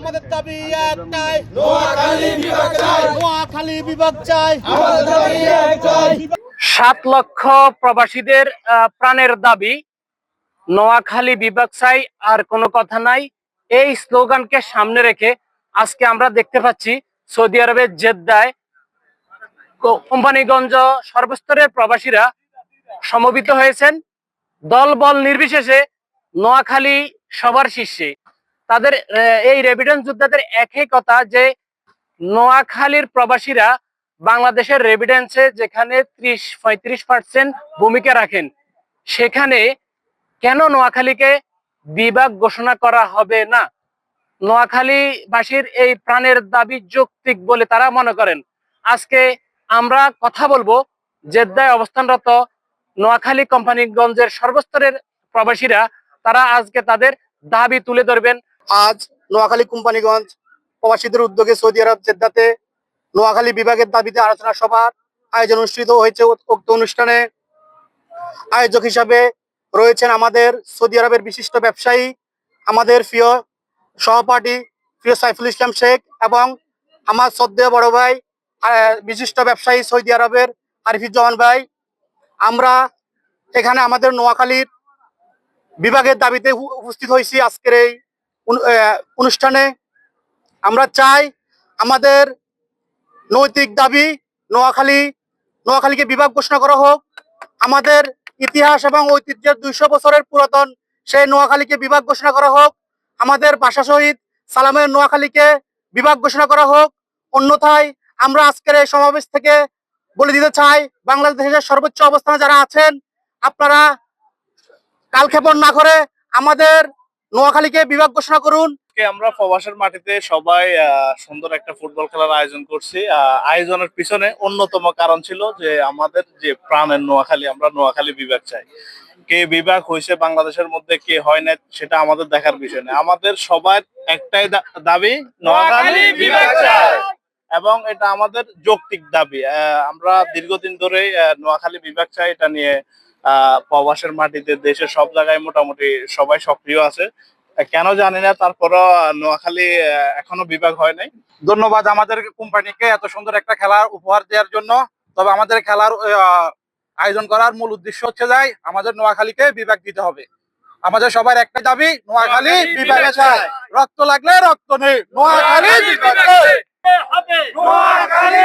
আমাদের দাবি একটাই। নোয়াখালী বিভাগ চাই। নোয়াখালী বিভাগ চাই। আমাদের দাবি একটাই সাত লক্ষ প্রবাসীদের আহ, প্রাণের দাবি। নোয়াখালী বিভাগ চাই আর কোনো কথা নাই। এই স্লোগানকে সামনে রেখে আজকে আমরা দেখতে পাচ্ছি সৌদি আরবের জেদ্দায় কো- কোম্পানিগঞ্জ সর্বস্তরের প্রবাসীরা সমবেত হয়েছেন। দল বল নির্বিশেষে নোয়াখালী সবার শীর্ষে। তাদের এই রেভিডেন্স যোদ্ধাদের একই কথা যে নোয়াখালীর প্রবাসীরা বাংলাদেশের রেভিডেন্সে যেখানে ত্রিশ, পঁয়ত্রিশ পার্সেন্ট ভূমিকা রাখেন, সেখানে কেন নোয়াখালীকে বিভাগ ঘোষণা করা হবে না? নোয়াখালীবাসীর এই প্রাণের দাবি যৌক্তিক বলে তারা মনে করেন। আজকে আমরা কথা বলব জেদ্দায় অবস্থানরত নোয়াখালী কোম্পানিগঞ্জের সর্বস্তরের প্রবাসীরা, তারা আজকে তাদের দাবি তুলে ধরবেন আজ নোয়াখালী কোম্পানিগঞ্জ প্রবাসীদের উদ্যোগে সৌদি আরব জেদ্দাতে নোয়াখালী বিভাগের দাবিতে আলোচনা সভার আয়োজন অনুষ্ঠিত হয়েছে। উক্ত অনুষ্ঠানে আয়োজক হিসাবে রয়েছেন আমাদের সৌদি আরবের বিশিষ্ট ব্যবসায়ী, আমাদের প্রিয় সহপাঠী, প্রিয় সাইফুল ইসলাম শেখ এবং আমার শ্রদ্ধেয় বড় ভাই বিশিষ্ট ব্যবসায়ী সৌদি আরবের আরিফুজ্জামান ভাই। আমরা এখানে আমাদের নোয়াখালীর বিভাগের দাবিতে উপস্থিত হয়েছি আজকের এই অনুষ্ঠানে আমরা চাই আমাদের নৈতিক দাবি নোয়াখালী, নোয়াখালীকে বিভাগ ঘোষণা করা হোক। আমাদের ইতিহাস এবং ঐতিহ্যের দুইশো বছরের পুরাতন সেই নোয়াখালীকে বিভাগ ঘোষণা করা হোক। আমাদের ভাষা শহীদ সালামের নোয়াখালীকে বিভাগ ঘোষণা করা হোক। অন্যথায় আমরা আজকের এই সমাবেশ থেকে বলে দিতে চাই, বাংলাদেশের সর্বোচ্চ অবস্থানে যারা আছেন, আপনারা কালক্ষেপণ না করে আমাদের নোয়াখালীকে বিভাগ ঘোষণা করুন। আমরা প্রবাসের মাটিতে সবাই আহ, সুন্দর একটা ফুটবল খেলার আয়োজন করছি। আহ, আয়োজনের পিছনে অন্যতম কারণ ছিল যে আমাদের যে প্রাণের নোয়াখালী আমরা নোয়াখালী বিভাগ চাই। কে বিভাগ হয়েছে বাংলাদেশের মধ্যে কে হয় না সেটা আমাদের দেখার বিষয় না। আমাদের সবার একটাই দা- দাবি নোয়াখালী বিভাগ চাই। এবং এটা আমাদের যৌক্তিক দাবি। আহ, আমরা দীর্ঘদিন ধরে নোয়াখালী বিভাগ চাই এটা নিয়ে প্রবাসের মাটিতে দেশের সব জায়গায় মোটামুটি সবাই সক্রিয় আছে। কেন জানি না তারপরও নোয়াখালী এখনও বিভাগ হয় নাই। ধন্যবাদ আমাদের কোম্পানিকে এত সুন্দর একটা খেলার উপহার দেওয়ার জন্য। তবে আমাদের খেলার আয়োজন করার মূল উদ্দেশ্য হচ্ছে যাই আমাদের নোয়াখালীকে বিভাগ দিতে হবে। আমাদের সবার একটা দাবি নোয়াখালী বিভাগে চাই। রক্ত লাগলে রক্ত নেই নোয়াখালী নোয়াখালী